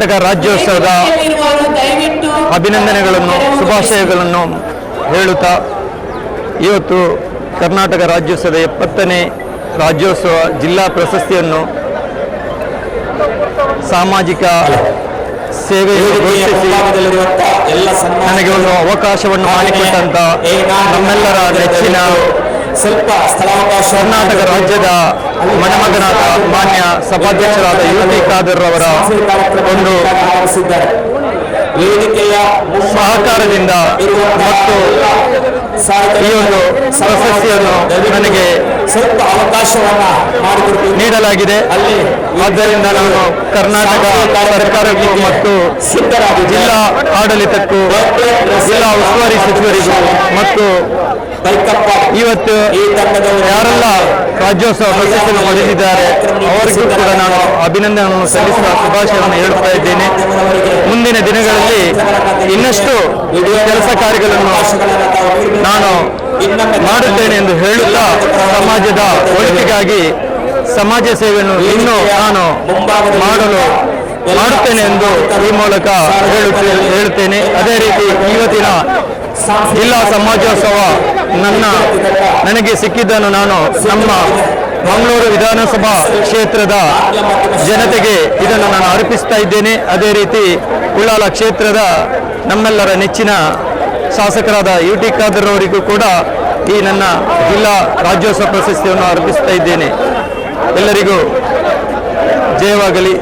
ಕರ್ನಾಟಕ ರಾಜ್ಯೋತ್ಸವದ ಅಭಿನಂದನೆಗಳನ್ನು ಶುಭಾಶಯಗಳನ್ನು ಹೇಳುತ್ತಾ ಇವತ್ತು ಕರ್ನಾಟಕ ರಾಜ್ಯೋತ್ಸವದ ಎಪ್ಪತ್ತನೇ ರಾಜ್ಯೋತ್ಸವ ಜಿಲ್ಲಾ ಪ್ರಶಸ್ತಿಯನ್ನು ಸಾಮಾಜಿಕ ಸೇವೆ ನನಗೆ ಒಂದು ಅವಕಾಶವನ್ನು ಮಾಡಿಕೊಟ್ಟಂತ ನಮ್ಮೆಲ್ಲರ ನೆಚ್ಚಿನ ಸ್ವಲ್ಪ ಕರ್ನಾಟಕ ರಾಜ್ಯದ ಮಣಮಗನಾದ ಮಾನ್ಯ ಸಭಾಧ್ಯಕ್ಷರಾದ ಯು ಟಿ ಖಾದರ್ ಅವರ ಒಂದು ವೇದಿಕೆಯ ಸಹಕಾರದಿಂದ ಮತ್ತು ಈ ಒಂದು ಪ್ರಶಸ್ತಿಯನ್ನು ನನಗೆ ಸ್ವಲ್ಪ ಅವಕಾಶವನ್ನ ನೀಡಲಾಗಿದೆ. ಅಲ್ಲಿ ಆದ್ದರಿಂದ ನಾನು ಕರ್ನಾಟಕ ಸರ್ಕಾರಕ್ಕೂ ಮತ್ತು ಜಿಲ್ಲಾ ಆಡಳಿತಕ್ಕೂ ಜಿಲ್ಲಾ ಉಸ್ತುವಾರಿ ಸಚಿವರಿಗೂ ಮತ್ತು ಇವತ್ತು ಈ ಯಾರೆಲ್ಲ ರಾಜ್ಯೋತ್ಸವ ಪ್ರಶಸ್ತಿಯನ್ನು ಪಡೆದಿದ್ದಾರೆ. ಅವರಿಗೂ ಕೂಡ ನಾನು ಅಭಿನಂದನೆಯನ್ನು ಸಲ್ಲಿಸುವ ಶುಭಾಶಯವನ್ನು ಹೇಳುತ್ತಾ ಇದ್ದೇನೆ. ಮುಂದಿನ ದಿನಗಳಲ್ಲಿ ಇನ್ನಷ್ಟು ಕೆಲಸ ಕಾರ್ಯಗಳನ್ನು ನಾನು ಮಾಡುತ್ತೇನೆ ಎಂದು ಹೇಳುತ್ತಾ ಸಮಾಜದ ಒಳಿತಿಗಾಗಿ ಸಮಾಜ ಸೇವೆಯನ್ನು ಇನ್ನೂ ನಾನು ಮಾಡಲು ಮಾಡುತ್ತೇನೆ ಎಂದು ಈ ಮೂಲಕ ಹೇಳುತ್ತೇ, ಹೇಳುತ್ತೇನೆ. ಅದೇ ರೀತಿ ಇವತ್ತಿನ ಜಿಲ್ಲಾ ಸಮಾಜೋತ್ಸವ ನನ್ನ ನನಗೆ ಸಿಕ್ಕಿದ್ದನ್ನು ನಾನು ನಮ್ಮ ಮಂಗಳೂರು ವಿಧಾನಸಭಾ ಕ್ಷೇತ್ರದ ಜನತೆಗೆ ಇದನ್ನು ನಾನು ಅರ್ಪಿಸ್ತಾ ಇದ್ದೇನೆ. ಅದೇ ರೀತಿ ಉಳ್ಳಾಲ ಕ್ಷೇತ್ರದ ನಮ್ಮೆಲ್ಲರ ನೆಚ್ಚಿನ ಶಾಸಕರಾದ ಯು ಟಿ ಖಾದರ್ ಅವರಿಗೂ ಕೂಡ ಈ ನನ್ನ ಜಿಲ್ಲಾ ರಾಜ್ಯೋತ್ಸವ ಪ್ರಶಸ್ತಿಯನ್ನು ಅರ್ಪಿಸ್ತಾ ಇದ್ದೇನೆ. ಎಲ್ಲರಿಗೂ ಜಯವಾಗಲಿ.